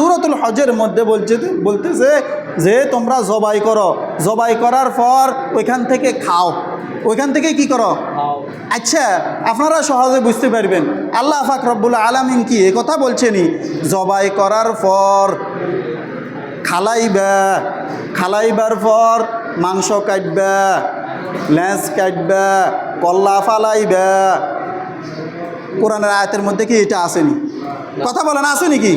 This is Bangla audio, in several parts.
সুরতুল হজের মধ্যে বলছে বলতেছে যে তোমরা জবাই করো। জবাই করার পর ওইখান থেকে খাও। ওইখান থেকে কি করো? আচ্ছা আপনারা সহজে বুঝতে পারবেন। আল্লাহ ফাক রব্বুল আলামিন কি? কথা বলছেনি জবাই করার পর খালাইবা। খালাইবার পর মাংস কাটবা। লেঁস কাটবা। কল্লা ফালাইবা। কোরআনের আয়তের মধ্যে কি এটা আসেনি? কথা বলেন আছে কি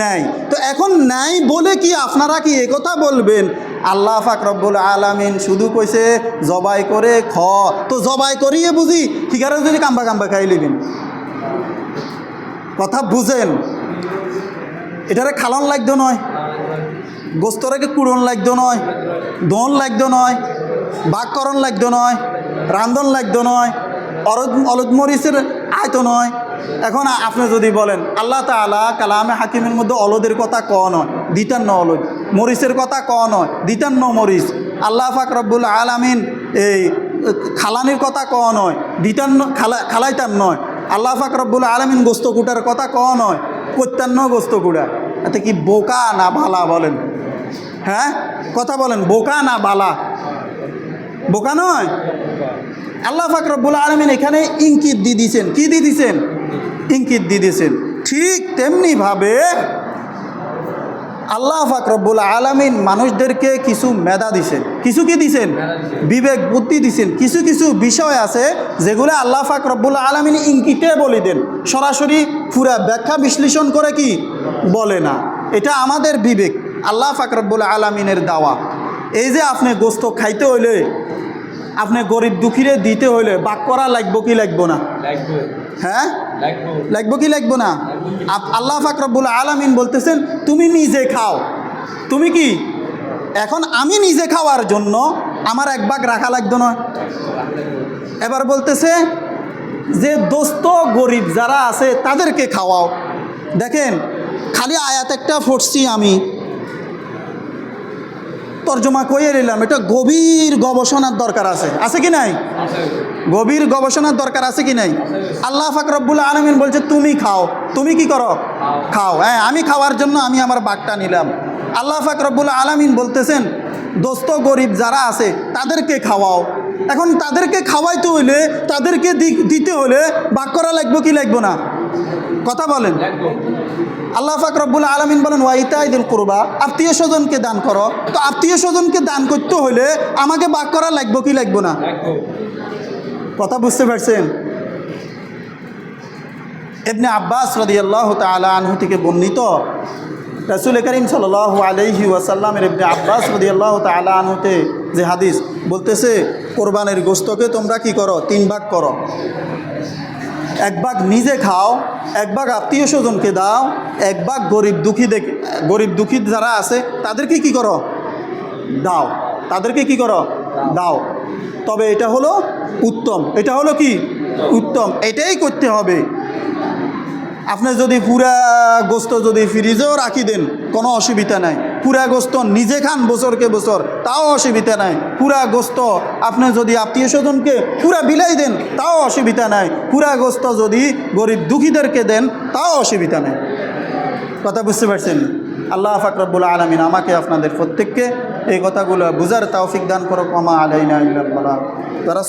নাই। তো এখন নাই বলে কি আপনারা কি কথা বলবেন? আল্লাহ ফাক রব্বুল আলামিন শুধু কইছে, জবাই করে খ। তো জবাই করিয়ে বুঝি ঠিকারে যদি কাম্বা কাম্বা খাই লিবেন। কথা বুঝেন। এটারে খালন লাগতো নয়। গোস্তরাকে কুড়ন লাগতো নয়। দন লাগতো নয়। বাককরণ লাগতো নয়। রান্ধন লাগতো নয়। অলদ মরিচের আয়তো নয়। এখন আপনি যদি বলেন, আল্লাহ তালা কালামে হাকিমের মধ্যে অলদের কথা ক নয় দ্বিতান্ন অলদ। মরিচের কথা ক নয় দ্বিতান্ন মরিচ। আল্লাহ ফাক আলামিন এই খালানির কথা ক নয় দ্বিতান্ন খালা খালাইতার নয়। আল্লাহ ফাক রব্বুল আলামিন গোস্ত কুটার কথা ক নয়, প্রত্যান্ন গোস্ত কুটা। এতে কি বোকা না ভালা বলেন? হ্যাঁ? কথা বলেন, বোকা না বালা? বোকা নয়? আল্লাহ ফাকরবুল আলমিন এখানে ইঙ্কিত দিয়ে দিয়েছেন। কি দিয়ে দিয়েছেন? ইঙ্কিত দিয়ে দিয়েছেন। ঠিক তেমনিভাবে আল্লাহ ফাকরবুল আলমিন মানুষদেরকে কিছু মেধা দিছেন। কিছু কি দিছেন? বিবেক বুদ্ধি দিছেন। কিছু কিছু বিষয় আছে যেগুলো আল্লাহ ফাকরবুল আলমিন ইঙ্কিতে বলে দেন। সরাসরি পুরা ব্যাখ্যা বিশ্লেষণ করে কি? বলে না। এটা আমাদের বিবেক আল্লাহ ফাকরবুল আলমিনের দাওয়া। এই যে আপনি গোস্ত খাইতে হইলে আপনি গরিব দুঃখীরে দিতে হইলে বাক করা লাগবো কি লাগবো না? হ্যাঁ? লাগবো। কি লাগবো না? আপ- আল্লাহ ফাকরবুল আলামিন বলতেছেন তুমি নিজে খাও। তুমি কি? এখন আমি নিজে খাওয়ার জন্য আমার এক ভাগ রাখা লাগতো না? এবার বলতেছে যে দোস্ত গরিব যারা আছে তাদেরকে খাওয়াও। দেখেন খালি আয়াত একটা ফুটছি আমি। তর্জমা কইয়ে নিলাম এটা গভীর গবেষণার দরকার আছে। আছে কি নাই? গভীর গবেষণার দরকার আছে কি নাই? আল্লাহ ফাকরবুল আলমিন বলছে, তুমি খাও। তুমি কি করো? খাও। হ্যাঁ আমি খাওয়ার জন্য আমি আমার বাঘটা নিলাম। আল্লাহ ফাকরবুল আলমিন বলতেছেন, দোস্ত গরিব যারা আছে, তাদেরকে খাওয়াও। এখন তাদেরকে খাওয়াইতে হইলে, তাদেরকে দিতে হলে বাক করা লাগবে কি লাগবে না? কথা বলেন। আল্লাহ ফাক রব্বুল আলমিন বলেন ওয়াইতা ঈদুল কুরবা আত্মীয় স্বজনকে দান করো তো আত্মীয় স্বজনকে দান করতে হলে আমাকে বাক করা লাগবে কি লাগবে না? কথা বুঝতে পারছেন? এমনি আব্বাস রদি আল্লাহ তালা আনহু থেকে বর্ণিত রসুল করিম সাল আলহি ওয়াসাল্লামের এমনি আব্বাস রদি আল্লাহ তালা আনহুতে যে হাদিস বলতেছে কোরবানের গোস্তকে তোমরা কি করো? তিন ভাগ করো। এক ভাগ নিজে খাও, এক ভাগ আত্মীয় স্বজনকে দাও, এক ভাগ গরিব দুঃখী দেখে, গরিব দুঃখী যারা আছে, তাদেরকে কি করো? দাও। তাদেরকে কি করো? দাও। তবে এটা হলো উত্তম। এটা হলো কি? উত্তম। এটাই করতে হবে। আপনি যদি পুরা গোস্ত যদি ফ্রিজেও রাখি দেন, কোনো অসুবিধা নাই। পুরা গোস্ত নিজে খান বছরকে বছর, তাও অসুবিধা নাই। পুরা গোস্ত আপনি যদি আত্মীয় স্বজনকে পুরা বিলাই দেন, তাও অসুবিধা নাই। পুরা গোস্ত যদি গরিব দুঃখীদেরকে দেন, তাও অসুবিধা নেই। কথা বুঝতে পারছেন? আল্লাহ ফাকরবুল আলমিন আমাকে আপনাদের প্রত্যেককে এই কথাগুলো বুঝার তৌফিক দান করো কমা ইল্লাল্লাহ। তারা